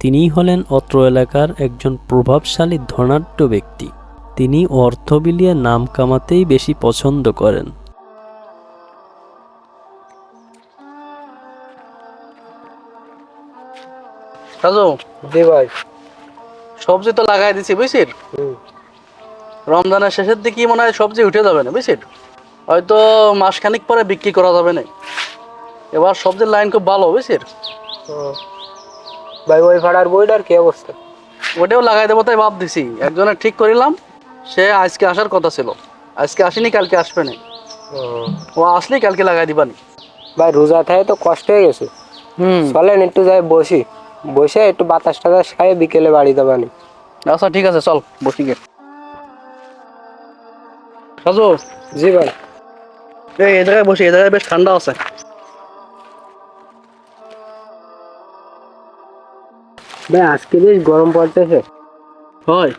তিনিই হলেন অত্র এলাকার একজন প্রভাবশালী ধনাঢ্য ব্যক্তি। তিনি অর্থ বিলিয়ে নাম কামাতেই বেশি পছন্দ করেন। রাজু জি ভাই। সবজি তো লাগাই দিছি বুঝছিস? রমজানের শেষের দিকে মনে হয় সবজি উঠে যাবে না বুঝছিস? হয়তো মাসখানিক পরে বিক্রি করা যাবে না। এবার সবজির লাইন খুব ভালো বুঝছিস। ভাই ওই ভাড়ার বইটার কি অবস্থা? ওটাও লাগাই দেবো তাই ভাব দিছি একজনের ঠিক করিলাম সে আজকে আসার কথা ছিল। আজকে আসেনি কালকে আসবে না। ও। কালকে লাগাই দিবানি ভাই রোজা থাকে তো কষ্ট হয়ে গেছে। হুম। চলেন একটু যাই বসি। বসে একটু বাতাস টাতাস খাই বিকেলে বাড়ি দেবানি আচ্ছা ঠিক আছে চল বসি গে। রাজু জি ভাই। এই জায়গায় বসি এই জায়গায় বেশ ঠান্ডা আছে। ভাই আজকে বেশ গরম পড়তেছে। হয়?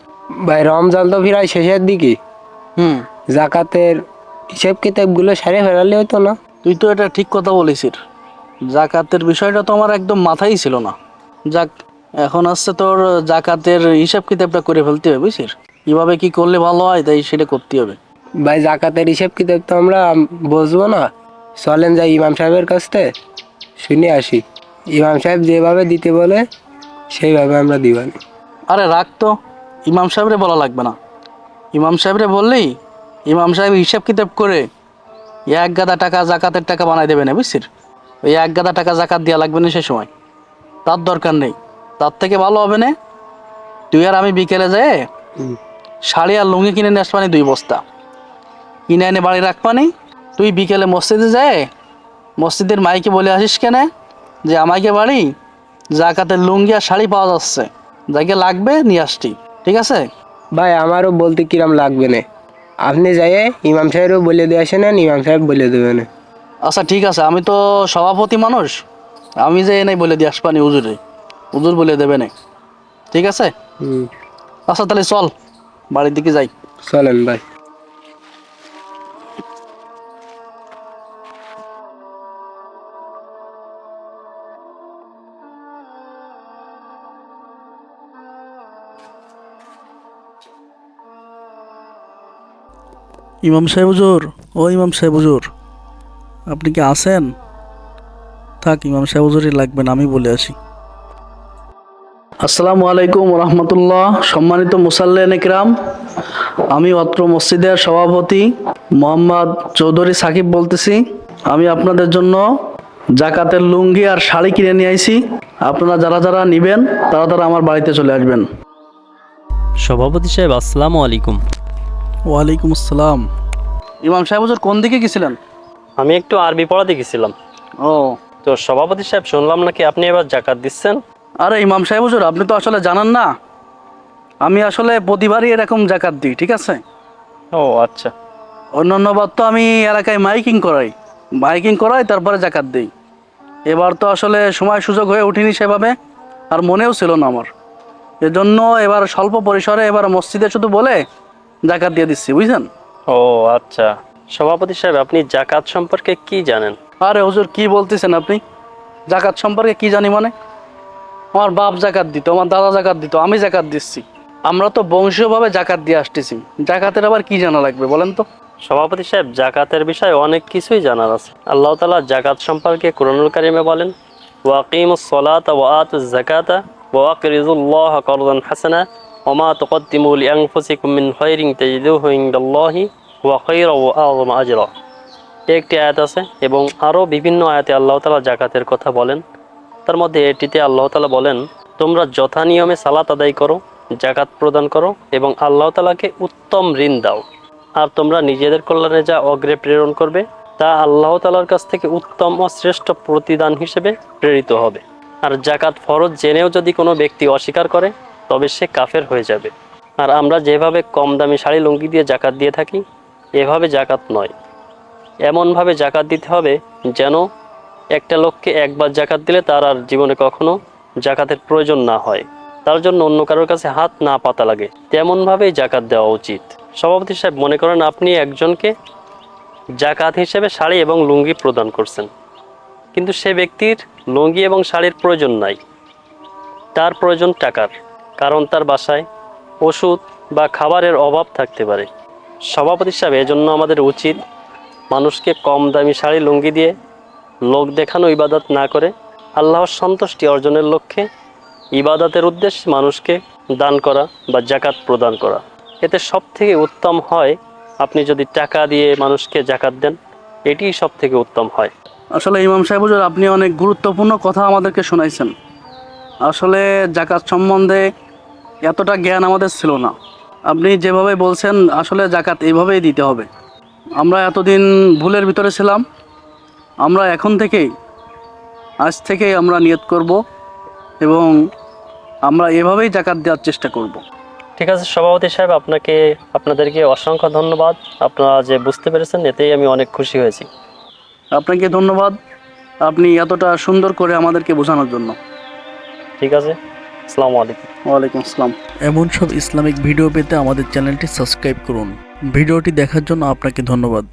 ভাই রমজান তো প্রায় শেষের দিকে। হুম। জাকাতের হিসেব কিতাবগুলো সারে ফেরালে হতো না। তুই তো এটা ঠিক কথা বলেছিস। জাকাতের বিষয়টা তো আমার একদম মাথায় ছিল না। যাক এখন আসছে তোর জাকাতের হিসাব কিতাবটা করে ফেলতে হবে বুঝছিস? কীভাবে কি করলে ভালো হয়? তাই সেটা করতে হবে। ভাই জাকাতের হিসেব কিতাব তো আমরা বুঝব না। চলেন যাই ইমাম সাহেবের কাছ থেকে। শুনে আসি। ইমাম সাহেব যেভাবে দিতে বলে সেইভাবে আমরা দিবানি আরে রাখ তো ইমাম সাহেবরে বলা লাগবে না। ইমাম সাহেবরে বললেই ইমাম সাহেব হিসাব কিতাব করে এক গাদা টাকা জাকাতের টাকা বানাই দেবে না বুঝছিস? ওই এক গাদা টাকা জাকাত দেওয়া লাগবে না সে সময়। তার দরকার নেই। তার থেকে ভালো হবে না তুই আর আমি বিকেলে যেয়ে শাড়ি আর লুঙ্গি কিনে নিয়ে আসবানি দুই বস্তা। কিনে এনে বাড়ি রাখবানি তুই বিকেলে মসজিদে যায় মসজিদের মাইকে বলে আসিস কেন যে আমাকে বাড়ি জাকাতের লুঙ্গি আর শাড়ি পাওয়া যাচ্ছে। যাকে লাগবে নিয়ে আসটি ঠিক আছে? ভাই আমারও বলতে কিরাম লাগবে না। আপনি যাইয়ে ইমাম সাহেবও বলে দিয়ে আসেন ইমাম সাহেব বলে দেবেন। আচ্ছা ঠিক আছে। আমি তো সভাপতি মানুষ। আমি যে এনে বলে দিয়ে আসবানি হুজুরে। হুজুর বলে দেবে না। ঠিক আছে? হুম। আচ্ছা তাহলে চল। বাড়ির দিকে যাই। চলেন ভাই। ইমাম সাহেব হুজুর, ও ইমাম সাহেব হুজুর, আপনি কি আছেন? থাক, ইমাম সাহেব হুজুরই লাগবেন, আমি বলে আসি। আসসালামু আলাইকুম রহমতুল্লাহ, সম্মানিত মুসাল্লেন ইকরাম, আমি অত্র মসজিদের সভাপতি মোহাম্মদ চৌধুরী সাকিব বলতেছি। আমি আপনাদের জন্য জাকাতের লুঙ্গি আর শাড়ি কিনে নিয়ে আইছি। আপনারা যারা যারা নেবেন, তারা তারা আমার বাড়িতে চলে আসবেন। সভাপতি সাহেব, আসসালামু আলাইকুম। ওয়ালাইকুম আসসালাম। ইমাম সাহেব হুজুর কোন দিকে গেছিলেন? আমি একটু আরবি পড়াতে গেছিলাম। ও। তো সভাপতি সাহেব শুনলাম নাকি আপনি এবার জাকাত দিচ্ছেন? আরে ইমাম সাহেব হুজুর আপনি তো আসলে জানান না। আমি আসলে প্রতিবারই এরকম জাকাত দিই ঠিক আছে? ও আচ্ছা। অন্যান্য বার তো আমি এলাকায় মাইকিং করাই। মাইকিং করাই তারপরে জাকাত দিই। এবার তো আসলে সময় সুযোগ হয়ে ওঠেনি সেভাবে আর মনেও ছিল না আমার। এজন্য এবার স্বল্প পরিসরে এবার মসজিদে শুধু বলে জাকাত দিয়ে দিচ্ছি বুঝছেন? ও আচ্ছা। সভাপতি সাহেব আপনি জাকাত সম্পর্কে কি জানেন? আরে হুজুর কি বলতেছেন আপনি? জাকাত সম্পর্কে কি জানি মানে? আমার বাপ জাকাত দিত আমার দাদা জাকাত দিত আমি জাকাত দিচ্ছি। আমরা তো বংশীয়ভাবে জাকাত দিয়ে আসতেছি। জাকাতের আবার কি জানা লাগবে বলেন তো? সভাপতি সাহেব জাকাতের বিষয়ে অনেক কিছুই জানার আছে। আল্লাহ তালা জাকাত সম্পর্কে কুরআনুল কারিমে বলেন ওয়াকিমুস সলাত ওয়াত জাকাতা ওয়াকরিজুল্লাহ করদান হাসানা ওমা তুকদ্দিমু লিআনফুসিকুম মিন খায়রিন তাজিদুহু ইনদাল্লাহি ওয়া আযমা আজরা একটি আয়াত আছে এবং আরও বিভিন্ন আয়াতে আল্লাহ তালা জাকাতের কথা বলেন। তার মধ্যে এটিতে আল্লাহ তালা বলেন, তোমরা যথা নিয়মে সালাত আদায় করো, জাকাত প্রদান করো এবং আল্লাহ তালাকে উত্তম ঋণ দাও। আর তোমরা নিজেদের কল্যাণে যা অগ্রে প্রেরণ করবে, তা আল্লাহ তালার কাছ থেকে উত্তম ও শ্রেষ্ঠ প্রতিদান হিসেবে প্রেরিত হবে। আর জাকাত ফরজ জেনেও যদি কোনো ব্যক্তি অস্বীকার করে তবে সে কাফের হয়ে যাবে। আর আমরা যেভাবে কম দামি শাড়ি, লুঙ্গি দিয়ে জাকাত দিয়ে থাকি, এভাবে জাকাত নয়। এমনভাবে জাকাত দিতে হবে যেন একটা লোককে একবার জাকাত দিলে তার আর জীবনে কখনো জাকাতের প্রয়োজন না হয়। তার জন্য অন্য কারোর কাছে হাত না পাতা লাগে। তেমনভাবেই জাকাত দেওয়া উচিত। সভাপতি সাহেব, মনে করেন আপনি একজনকে জাকাত হিসেবে শাড়ি এবং লুঙ্গি প্রদান করছেন। কিন্তু সে ব্যক্তির লুঙ্গি এবং শাড়ির প্রয়োজন নাই। তার প্রয়োজন টাকার। কারণ তার বাসায় ওষুধ বা খাবারের অভাব থাকতে পারে। সভাপতি হিসাবে এজন্য আমাদের উচিত মানুষকে কম দামি শাড়ি, লুঙ্গি দিয়ে লোক দেখানো ইবাদত না করে আল্লাহর সন্তুষ্টি অর্জনের লক্ষ্যে ইবাদতের উদ্দেশ্যে মানুষকে দান করা বা জাকাত প্রদান করা। এতে সব থেকে উত্তম হয় আপনি যদি টাকা দিয়ে মানুষকে জাকাত দেন, এটিই সব থেকে উত্তম হয়। আসলে ইমাম সাহেব আপনি অনেক গুরুত্বপূর্ণ কথা আমাদেরকে শোনাইছেন। আসলে জাকাত সম্বন্ধে এতটা জ্ঞান আমাদের ছিল না। আপনি যেভাবে বলছেন আসলে জাকাত এইভাবেই দিতে হবে। আমরা এতদিন ভুলের ভিতরে ছিলাম। আমরা এখন থেকেই আজ থেকেই আমরা নিয়ত করব এবং আমরা এভাবেই জাকাত দেওয়ার চেষ্টা করব। ঠিক আছে সভাপতি সাহেব আপনাকে আপনাদেরকে অসংখ্য ধন্যবাদ। আপনারা যে বুঝতে পেরেছেন এতেই আমি অনেক খুশি হয়েছি। আপনাকে ধন্যবাদ। আপনি এতটা সুন্দর করে আমাদেরকে বোঝানোর জন্য। ঠিক আছে। আসসালামু আলাইকুম। ওয়ালাইকুম আসসালাম। এমন সব ইসলামিক ভিডিও পেতে আমাদের চ্যানেলটি সাবস্ক্রাইব করুন। ভিডিওটি দেখার জন্য আপনাকে ধন্যবাদ।